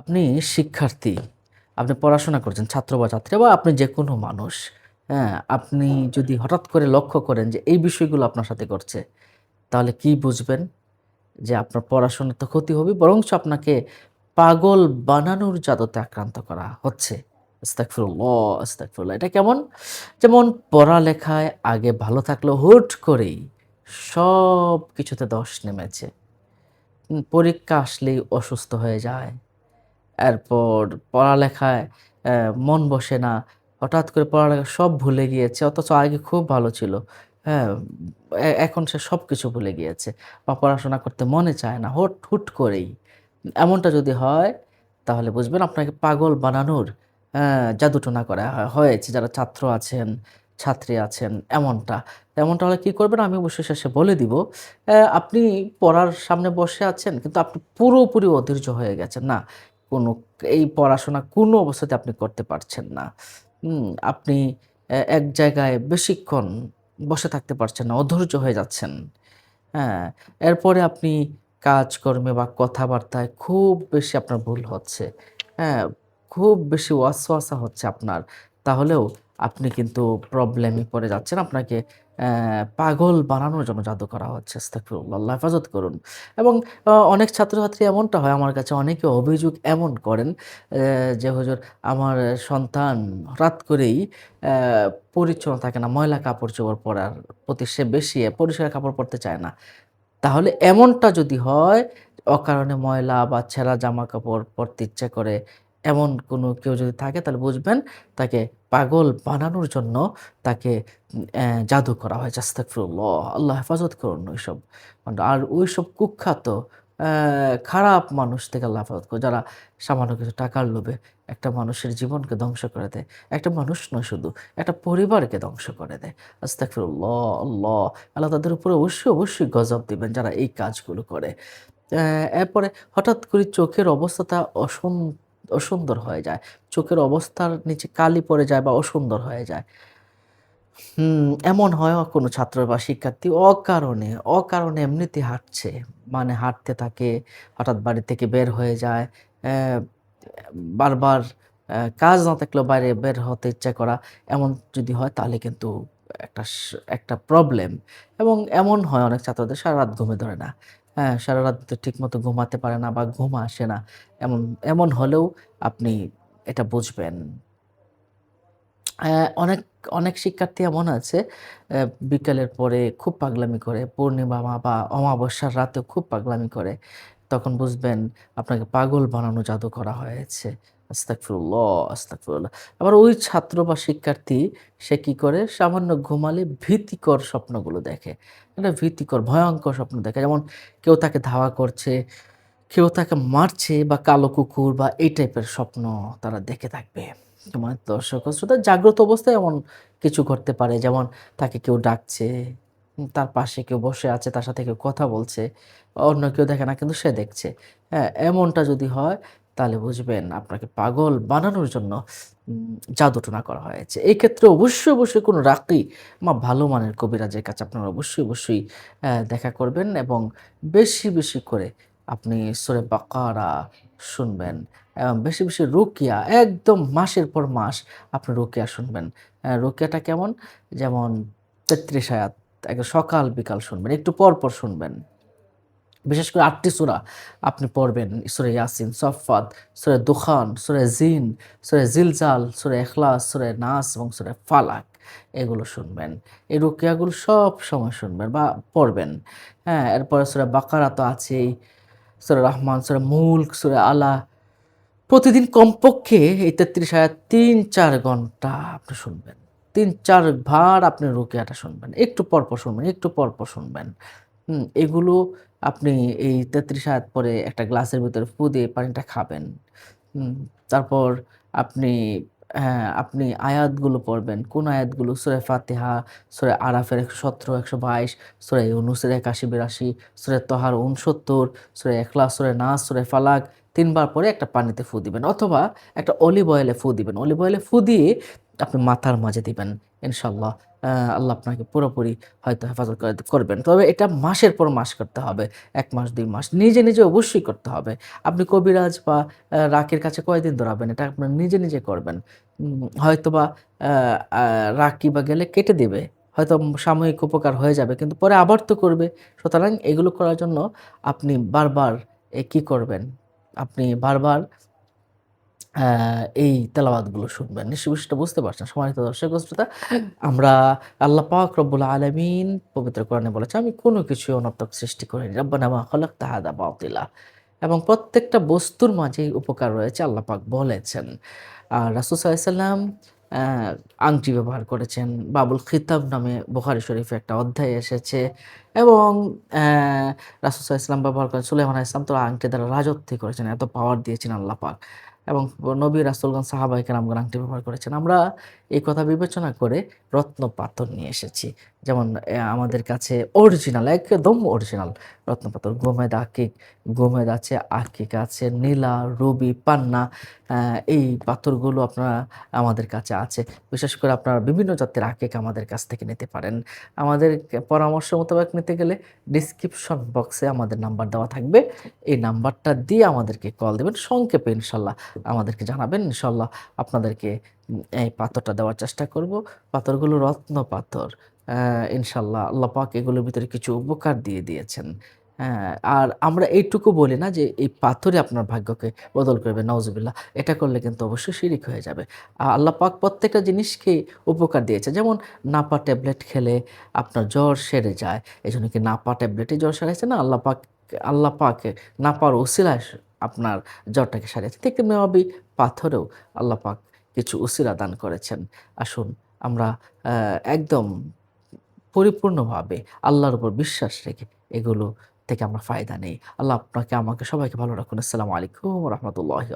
আপনি শিক্ষার্থী, আপনি পড়াশোনা করছেন, ছাত্র বা ছাত্রী বা আপনি যে কোনো মানুষ, হ্যাঁ? আপনি যদি হঠাৎ করে লক্ষ্য করেন যে এই বিষয়গুলো আপনার সাথে করছে তাহলে কি বুঝবেন? যে আপনার পড়াশোনার তো ক্ষতি হবে বরঞ্চ আপনাকে পাগল বানানোর জাদতে আক্রান্ত করা হচ্ছে। এটা কেমন? যেমন পড়ালেখায় আগে ভালো থাকলেও হুট করেই সব কিছুতে ধস নেমেছে। পরীক্ষা আসলেই অসুস্থ হয়ে যায়। এরপর পড়ালেখায় মন বসে না। হঠাৎ করে পড়ালেখা সব ভুলে গিয়েছে অথচ আগে খুব ভালো ছিল। হ্যাঁ? এখন সে সব কিছু ভুলে গিয়েছে বা পড়াশোনা করতে মনে চায় না হুট, হুট করেই। এমনটা যদি হয় তাহলে বুঝবেন আপনাকে পাগল বানানোর জাদুটোনা করা হয়েছে। যারা ছাত্র আছেন, ছাত্রী আছেন এমনটা। এমনটা হলে কী করবেন আমি অবশ্যই শেষে বলে দিব। আপনি পড়ার সামনে বসে আছেন কিন্তু আপনি পুরোপুরি অধৈর্য হয়ে গেছেন। না কোনো এই পড়াশোনা কোনো অবস্থাতে আপনি করতে পারছেন না। আপনি এক জায়গায় বেশিক্ষণ বসে থাকতে পারছেন না, অধৈর্য হয়ে যাচ্ছেন। হ্যাঁ? এরপরে আপনি কাজকর্মে বা কথাবার্তায় খুব বেশি আপনার ভুল হচ্ছে। হ্যাঁ? খুব বেশি ওয়াসওয়াসা হচ্ছে আপনার। তাহলেও আপনি কিন্তু প্রবলেমে পড়ে যাচ্ছেন। আপনাকে পাগল বানানোর জন্য জাদু করা হচ্ছে। আল্লাহ হেফাজত করুন। এবং অনেক ছাত্রছাত্রী এমনটা হয় আমার কাছে অনেকে অভিযোগ এমন করেন যে হুজুর আমার সন্তান হঠাৎ করেই পরিচ্ছন্ন থাকে না। ময়লা কাপড়-চোপড় পরার প্রতি সে বেশি পরিষ্কার কাপড় পরতে চায় না। তাহলে এমনটা যদি হয় অকারণে ময়লা বা ছেঁড়া জামা কাপড় পরতে ইচ্ছে করে, এমন কোনো কেউ যদি থাকে তাহলে বুঝবেন তাকে পাগল বানানোর জন্য তাকে জাদু করা হয়েছে। আস্তাগফিরুল্লাহ, আল্লাহ হেফাজত করুন ওইসব। আর ওইসব কুখ্যাত খারাপ মানুষ থেকে আল্লাহ হেফাজত করুন। যারা সামান্য কিছু টাকার লোভে একটা মানুষের জীবনকে ধ্বংস করে দেয়। একটা মানুষ নয় শুধু, একটা পরিবারকে ধ্বংস করে দেয়। আস্তাগফিরুল্লাহ, আল্লাহ। আল্লাহ তাদের উপরে অবশ্যই, অবশ্যই গজব দিবেন যারা এই কাজগুলো করে। এরপরে হঠাৎ করে চোখের অবস্থাটা অসুন অসুন্দর হয়ে যায়। চোখের অবস্থার নিচে কালি পড়ে যায় বা অসুন্দর হয়ে যায়। এমন হয় কোনো ছাত্র বা শিক্ষার্থী অকারণে, অকারণে এমনিতে হাঁটছে। মানে হাঁটতে থাকে, হঠাৎ বাড়ি থেকে বের হয়ে যায়। বারবার কাজ না থাকলেও বাইরে বের হতে ইচ্ছা করা, এমন যদি হয় তাহলে কিন্তু একটা একটা প্রবলেম এবং এমন হয় অনেক ছাত্রদের সারারাত ঘুমে ধরে না। হ্যাঁ, সারারাত ঠিকমতো ঘুমাতে পারে না বা ঘুম আসে না। এমন এমন হলেও আপনি এটা বুঝবেন। অনেক, অনেক শিক্ষার্থী এমন আছে বিকালের পরে খুব পাগলামি করে। পূর্ণিমা বা অমাবস্যার রাতেও খুব পাগলামি করে। তখন বুঝবেন আপনাকে পাগল বানানো জাদু করা হয়েছে। আস্তাগফিরুল্লাহ, আস্তাগফিরুল্লাহ। আবার ওই ছাত্র বা শিক্ষার্থী সে কি করে? সামান্য ঘুমালে ভীতিকর স্বপ্নগুলো দেখে। একটা ভীতিকর ভয়ঙ্কর স্বপ্ন দেখে। যেমন কেউ তাকে ধাওয়া করছে, কেউ তাকে মারছে বা কালো কুকুর বা এই টাইপের স্বপ্ন তারা দেখে থাকবে। তোমার দর্শক শ্রোতা জাগ্রত অবস্থায় এমন কিছু ঘটতে পারে। যেমন তাকে কেউ ডাকছে, তার পাশে কেউ বসে আছে, তার সাথে কেউ কথা বলছে। অন্য কেউ দেখে না কিন্তু সে দেখছে। হ্যাঁ? এমনটা যদি হয় তাহলে বুঝবেন আপনাকে পাগল বানানোর জন্য জাদুটোনা করা হয়েছে। এই ক্ষেত্রে অবশ্যই, অবশ্যই কোনো রাকি বা ভালো মানের কবিরাজের কাছে আপনারা অবশ্যই, অবশ্যই দেখা করবেন এবং বেশি, বেশি করে আপনি সূরা বাকারা শুনবেন এবং বেশি, বেশি রুকিয়া একদম মাসের পর মাস আপনি রুকিয়া শুনবেন। রুকিয়াটা কেমন? যেমন ৩৩ আয়াত সকাল বিকাল শুনবেন। একটু পর, পর শুনবেন। বিশেষ করে ৮ টি সূরা আপনি পড়বেন। সূরা ইয়াসিন, সফফাত, সূরা দুখান, সূরা জিন, সূরা জিলজাল, সূরা এখলাস সূরা নাস এবং সূরা ফালাক এগুলো শুনবেন। এই রুকিয়াগুলো সবসময় শুনবেন বা পড়বেন। হ্যাঁ? এরপরে সূরা বাকারা তো আছেই। সূরা রহমান, সূরা মুলক, সূরা আলা প্রতিদিন কমপক্ষে এই তেত্রিশ হাজার তিন চার ঘণ্টা আপনি শুনবেন। তিন চার ভার আপনি রুকিয়াটা শুনবেন। একটু পর, পর শুনবেন, একটু পর, পর শুনবেন। হুম? এগুলো আপনি এই ৩৩ আয়াত পরে একটা গ্লাসের ভিতরে ফু দিয়ে পানিটা খাবেন। হুম? তারপর আপনি হ্যাঁ, আপনি আয়াতগুলো পড়বেন। কোন আয়াতগুলো? সূরা ফাতিহা, সূরা আরাফের ১১৭, ১২২, সূরা ইউনুসের ৮১-৮২, সূরা তহার ৬৯, সূরা ইখলাস, সূরা নাস, সূরা ফালাক ৩ বার পরে একটা পানিতে ফু দিবেন অথবা একটা অলিভ অয়েলে ফু দিবেন। অলিভ অয়েলে ফু দিয়ে আপনি মাথার মাঝে দিবেন ইনশাল্লাহ আল্লাহ আপনাকে পুরোপুরি হয়তো হেফাজত করে করবেন। তবে এটা মাসের পর মাস করতে হবে এক মাস দুই মাস নিজে নিজে অবশ্যই করতে হবে। আপনি কবিরাজ বা রাকির কাছে কয়দিন দৌড়াবেন এটা আপনার নিজে নিজে করবেন। আহ, আহ, রাকি বা গেলে কেটে দেবে হয়তো সাময়িক উপকার হয়ে যাবে কিন্তু পরে আবার তো করবে। সুতরাং এগুলো করার জন্য আপনি বারবার কি করবেন? আপনি বারবার এই তেলাওয়াতগুলো শুনবেন। নিশ্চয়ই বিষয়টা বুঝতে পারছেন সম্মানিত দর্শক শ্রোতা আমরা আল্লাহ পাক রব্বুল আলামিন পবিত্র কোরআনে বলেছে আমি কোনো কিছু অনর্থক সৃষ্টি করিনি। রব্বানা মা খালাকতা হাদা বাতিলা। এবং প্রত্যেকটা বস্তুর মাঝেই উপকার রয়েছে আল্লাহ পাক বলেছেন। আর রাসূল সাল্লাম আংটি ব্যবহার করেছেন। বাবুল খিতাব নামে বোখারি শরীফে একটা অধ্যায় এসেছে এবং আলাইহি সাল্লাম ব্যবহার করেন। সুলাইমান আলাইহিস সালাম তো আংটি দ্বারা রাজত্ব করেছেন এত পাওয়ার দিয়েছেন আল্লাহ পাক। এবং নবী রাসুলগঞ্জ সাহাবাই কেরামগণ ব্যবহার করেছেন। আমরা এই কথা বিবেচনা করে রত্ন পাথর নিয়ে এসেছি। যেমন আমাদের কাছে অরিজিনাল একদম অরিজিনাল রত্ন পাথর গোমেদ আকিক, গোমেদ আছে, আকিক আছে, নীলা, রবি, পান্না এই পাথরগুলো আপনারা, আমাদের কাছে আছে। বিশেষ করে আপনারা বিভিন্ন জাতের আকিক আমাদের কাছ থেকে নিতে পারেন। আমাদের পরামর্শ মোতাবেক নিতে গেলে ডিসক্রিপশন বক্সে আমাদের নাম্বার দেওয়া থাকবে। এই নাম্বারটা দিয়ে আমাদেরকে কল দেবেন। সংক্ষেপে ইনশাল্লাহ আমাদেরকে জানাবেন। ইনশাল্লাহ আপনাদেরকে এই পাথরটা দেওয়ার চেষ্টা করব। পাথরগুলো রত্ন পাথর ইনশাল্লাহ আল্লাহ পাক এগুলোর ভিতরে কিছু উপকার দিয়ে দিয়েছেন। হ্যাঁ আর আমরা এইটুকু বলি না যে এই পাথরই আপনার ভাগ্যকে বদল করবে নওজুবিল্লাহ এটা করলে কিন্তু অবশ্যই শিরিক হয়ে যাবে। আল্লাহ পাক প্রত্যেকটা জিনিসকে উপকার দিয়েছে। যেমন নাপা ট্যাবলেট খেলে আপনার জ্বর সেরে যায় এই জন্য কি নাপা ট্যাবলেটে জ্বর সারাইছে না? আল্লাহ পাক, আল্লাহ পাকে নাপার ওসিলায় আপনার জ্বরটাকে সারিয়েছে ঠিক তেমনিভাবেই পাথরেও আল্লাহ পাক কিছু উসিলা দান করেছেন। আসুন আমরা একদম পরিপূর্ণভাবে আল্লাহর উপর বিশ্বাস রেখে এগুলো থেকে আমরা ফায়দা নেই। আল্লাহ আপনাকে আমাকে সবাইকে ভালো রাখুন। আসসালামু আলাইকুম রহমতুল্লাহ